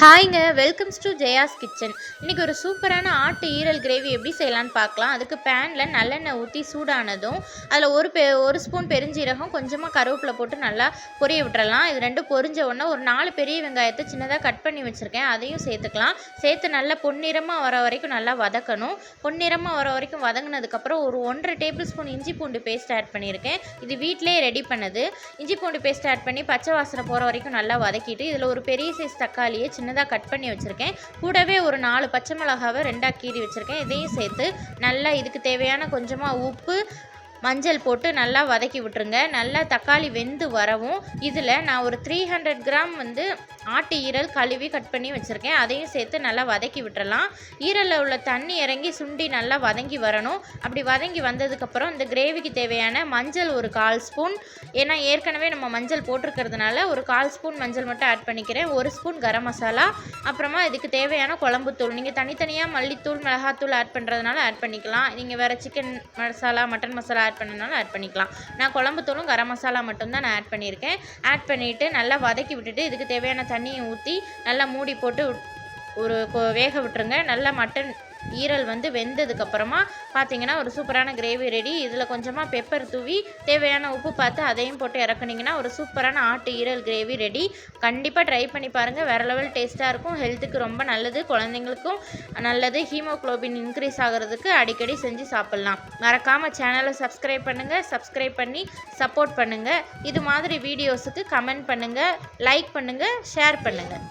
ஹாய்ங்க welcomes to Jaya's kitchen. இன்றைக்கி ஒரு சூப்பரான ஆட்டு ஈரல் கிரேவி எப்படி செய்யலான்னு பார்க்கலாம். அதுக்கு பேனில் நல்லெண்ணெய் ஊற்றி சூடானதும் அதில் ஒரு பெ ஒரு ஸ்பூன் பெருஞ்சீரகம் கொஞ்சமாக கருவேப்பிலை போட்டு நல்லா பொரிய விட்டுறலாம். இது ரெண்டும் பொரிஞ்ச உடனே ஒரு நாலு பெரிய வெங்காயத்தை சின்னதாக கட் பண்ணி வச்சுருக்கேன். அதையும் சேர்த்துக்கலாம். சேர்த்து நல்லா பொன்னிறமாக வர வரைக்கும் நல்லா வதக்கணும். பொன்னிறமாக வர வரைக்கும் வதங்கினதுக்கப்புறம் ஒரு ஒன்றரை டேபிள் ஸ்பூன் இஞ்சி பூண்டு பேஸ்ட் ஆட் பண்ணியிருக்கேன். இது வீட்டிலே ரெடி பண்ணது. இஞ்சி பூண்டு பேஸ்ட் ஆட் பண்ணி பச்சை வாசனை போகிற வரைக்கும் நல்லா வதக்கிட்டு இதில் ஒரு பெரிய சைஸ் தக்காளியை சின்னதாக கட் பண்ணி வச்சுருக்கேன். கூடவே ஒரு நாலு பச்சை மிளகாவை ரெண்டாக கீறி வச்சுருக்கேன். இதையும் சேர்த்து நல்லா இதுக்கு தேவையான கொஞ்சமாக உப்பு மஞ்சள் போட்டு நல்லா வதக்கி விட்டுருங்க. நல்லா தக்காளி வெந்து வரவும் இதில் நான் ஒரு த்ரீ ஹண்ட்ரட் கிராம் வந்து ஆட்டு ஈரல் கழுவி கட் பண்ணி வச்சுருக்கேன். அதையும் சேர்த்து நல்லா வதக்கி விட்டுறலாம். ஈரலில் உள்ள தண்ணி இறங்கி சுண்டி நல்லா வதங்கி வரணும். அப்படி வதங்கி வந்ததுக்கப்புறம் இந்த கிரேவிக்கு தேவையான மஞ்சள் ஒரு கால் ஸ்பூன். ஏன்னா ஏற்கனவே நம்ம மஞ்சள் போட்டிருக்கிறதுனால ஒரு கால் ஸ்பூன் மஞ்சள் மட்டும் ஆட் பண்ணிக்கிறேன். ஒரு ஸ்பூன் கரம் மசாலா. அப்புறமா இதுக்கு தேவையான குழம்புத்தூள் நீங்கள் தனித்தனியாக மல்லித்தூள் மிளகாத்தூள் ஆட் பண்ணுறதுனால ஆட் பண்ணிக்கலாம். நீங்கள் வேறு chicken masala mutton masala add பண்ணனாலும் add பண்ணிக்கலாம். நான் குழம்பு தூளும் கரம் மசாலா மட்டும்தான் நான் ஆட் பண்ணியிருக்கேன். ஆட் பண்ணிவிட்டு நல்லா வதக்கி விட்டுட்டு இதுக்கு தேவையான தண்ணியை ஊற்றி நல்லா மூடி போட்டு ஒரு வேக விட்டுருங்க. நல்லா மட்டன் ஈரல் வந்து வெந்ததுக்கப்புறமா பார்த்தீங்கன்னா ஒரு சூப்பரான கிரேவி ரெடி இதில் கொஞ்சமாக பெப்பர் தூவி தேவையான உப்பு பார்த்து அதையும் போட்டு இறக்குனீங்கன்னா ஒரு சூப்பரான ஆட்டு ஈரல் கிரேவி ரெடி கண்டிப்பாக ட்ரை பண்ணி பாருங்கள் வேறு லெவல் டேஸ்ட்டாக இருக்கும். ஹெல்த்துக்கு ரொம்ப நல்லது. குழந்தைங்களுக்கும் நல்லது. ஹீமோக்ளோபின் இன்க்ரீஸ் ஆகிறதுக்கு அடிக்கடி செஞ்சு சாப்பிட்லாம். மறக்காமல் சேனலை சப்ஸ்கிரைப் பண்ணுங்கள் சப்ஸ்கிரைப் பண்ணி சப்போர்ட் பண்ணுங்கள் இது மாதிரி வீடியோஸுக்கு கமெண்ட் பண்ணுங்கள் லைக் பண்ணுங்கள் ஷேர் பண்ணுங்கள்